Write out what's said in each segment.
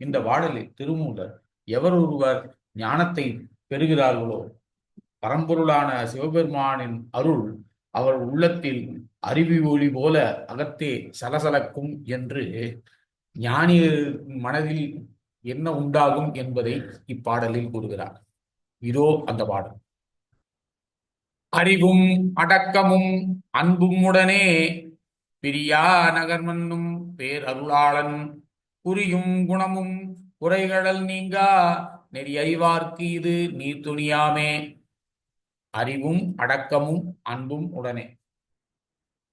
இந்த பாடலில் திருமூலர் எவர் ஒருவர் ஞானத்தை பெறுகிறார்களோ? பரம்பொருளான சிவபெருமானின் அருள் அவர் உள்ளத்தில் அருவி ஒளி போல அகத்தே சலசலக்கும் என்று ஞானியர் மனதில் என்ன உண்டாகும் என்பதை இப்பாடலில் கூறுகிறார். இதோ அந்த பாடல். அறிவும் அடக்கமும் அன்பும் உடனே பிரியா நகர்மன்னும் பேரருளாளன் புரியும் குணமும் குறைகடல் நீங்கா. நெறியறிவார்க்கு இது நீர் துணியாமே. அறிவும் அடக்கமும் அன்பும் உடனே.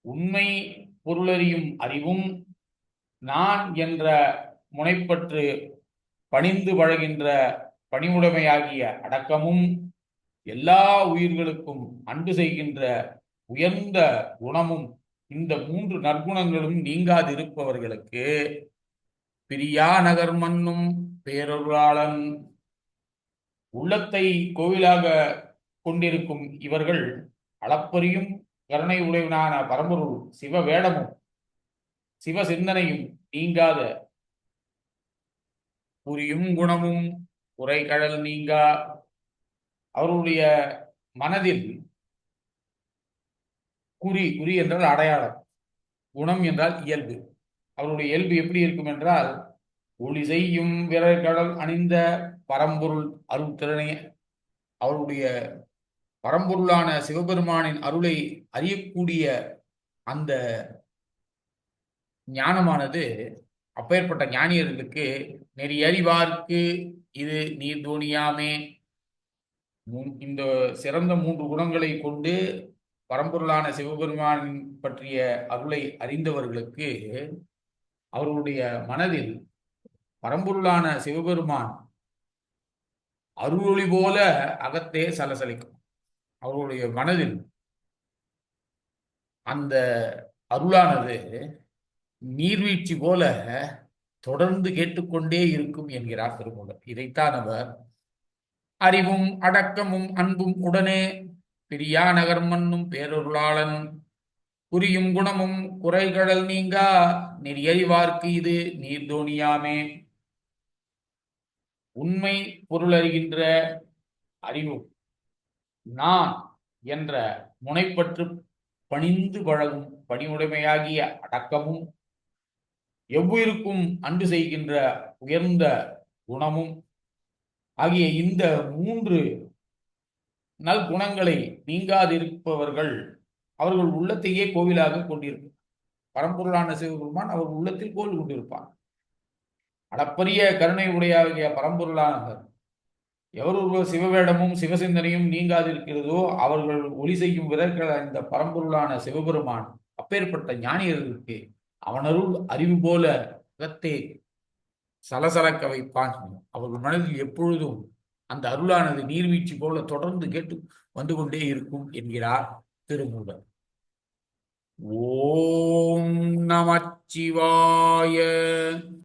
உண்மை பொருளறியும் அறிவும் நான் என்ற முனைப்பற்று பணிந்து வழகின்ற பணிவுடைமையாகிய அடக்கமும் எல்லா உயிர்களுக்கும் அன்பு செய்கின்ற உயர்ந்த குணமும் இந்த மூன்று நற்குணங்களும் நீங்காதிருப்பவர்களுக்கு பிரியா நகர் மன்னும் பேரொருளாளன். உள்ளத்தை கோவிலாக கொண்டிருக்கும் இவர்கள் அளப்பரியும் கருணை உடையவனான பரம்பொருள் சிவ வேடமும் சிவ சிந்தனையும் நீங்காத புரியும் குணமும் உரைகடல் நீங்கா. அவருடைய மனதில் குறி குறி என்றால் அடையாளம் குணம் என்றால் இயல்பு. அவருடைய இயல்பு எப்படி இருக்கும் என்றால் ஒளி செய்யும் விரல்கடல் அணிந்த பரம்பொருள் அருள் திறனை அவருடைய பரம்பொருளான சிவபெருமானின் அருளை அறியக்கூடிய அந்த ஞானமானது அப்பேற்பட்ட ஞானியர்களுக்கு நெறியறிவார்க்கு இது நீர் தோணியாமே. இந்த சிறந்த மூன்று குணங்களை கொண்டு பரம்பொருளான சிவபெருமான் பற்றிய அருளை அறிந்தவர்களுக்கு அவர்களுடைய மனதில் பரம்பொருளான சிவபெருமான் அருளொளி போல அகத்தே சலசலிக்கும். அவர்களுடைய மனதில் அந்த அருளானது நீர்வீழ்ச்சி போல தொடர்ந்து கேட்டுக்கொண்டே இருக்கும் என்கிறார் திருமூலர். இதைத்தான் அவர் அறிவும் அடக்கமும் அன்பும் உடனே பிரியா நகர் மண்ணும் பேரொருளாளன் புரியும் குணமும் குறைகடல் நீங்கா நெறியறிவார்க்கு இது நீர்தோணியாமே. உண்மை பொருள் அறிகின்ற நான் என்ற முனைப்பற்று பணிந்து பழகும் பணிவுடைமையாகிய அடக்கமும் எவ்வுயிருக்கும் அன்று செய்கின்ற உயர்ந்த குணமும் ஆகிய இந்த மூன்று நல்குணங்களை நீங்காதிருப்பவர்கள் அவர்கள் உள்ளத்தையே கோவிலாக கொண்டிருக்கும். பரம்பொருளான சிவபெருமான் அவர் உள்ளத்தில் கோவில் கொண்டிருப்பார். அளப்பரிய கருணை உடையாகிய பரம்பொருளானவர் எவர் ஒருவர் சிவவேடமும் சிவசிந்தனையும் நீங்காதிருக்கிறதோ அவர்கள் ஒளி செய்யும் விதர்கள் இந்த பரம்பொருளான சிவபெருமான் அப்பேற்பட்ட ஞானியர்களுக்கு அவனருள் அறிவு போல அகத்தே சலசலக்க வைப்பான். அவர்கள் மனதில் எப்பொழுதும் அந்த அருளானது நீர்வீழ்ச்சி போல தொடர்ந்து கேட்டு வந்து கொண்டே இருக்கும் என்கிறார். திருமூலர். ஓம் நமச்சிவாய.